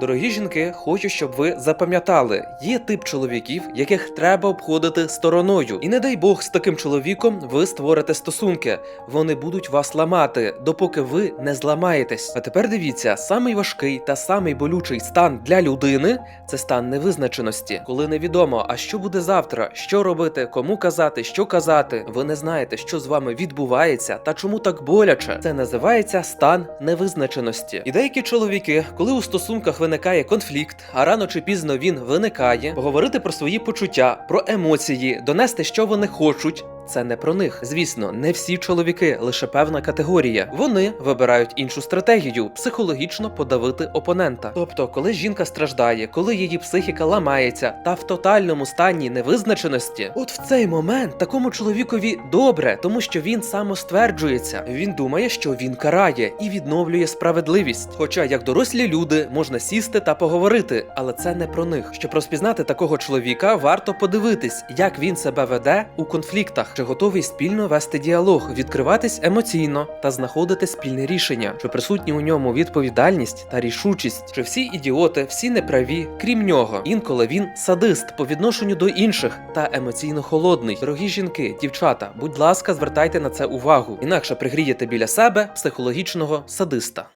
Дорогі жінки, хочу, щоб ви запам'ятали, є тип чоловіків, яких треба обходити стороною. І не дай Бог з таким чоловіком ви створите стосунки. Вони будуть вас ламати, допоки ви не зламаєтесь. А тепер дивіться, самий важкий та самий болючий стан для людини це стан невизначеності, коли невідомо, а що буде завтра, що робити, кому казати, що казати. Ви не знаєте, що з вами відбувається та чому так боляче. Це називається стан невизначеності. І деякі чоловіки, коли у стосунках виникає конфлікт, а рано чи пізно він виникає, поговорити про свої почуття, про емоції, донести, що вони хочуть. Це не про них. Звісно, не всі чоловіки, лише певна категорія. Вони вибирають іншу стратегію психологічно подавити опонента. Тобто, коли жінка страждає, коли її психіка ламається та в тотальному стані невизначеності, от в цей момент такому чоловікові добре, тому що він самостверджується. Він думає, що він карає і відновлює справедливість. Хоча, як дорослі люди, можна сісти та поговорити, але це не про них. Щоб розпізнати такого чоловіка, варто подивитись, як він себе веде у конфліктах, чи готовий спільно вести діалог, відкриватись емоційно та знаходити спільне рішення, чи присутні у ньому відповідальність та рішучість, чи всі ідіоти, всі неправі, крім нього. Інколи він садист по відношенню до інших та емоційно холодний. Дорогі жінки, дівчата, будь ласка, звертайте на це увагу, інакше пригрієте біля себе психологічного садиста.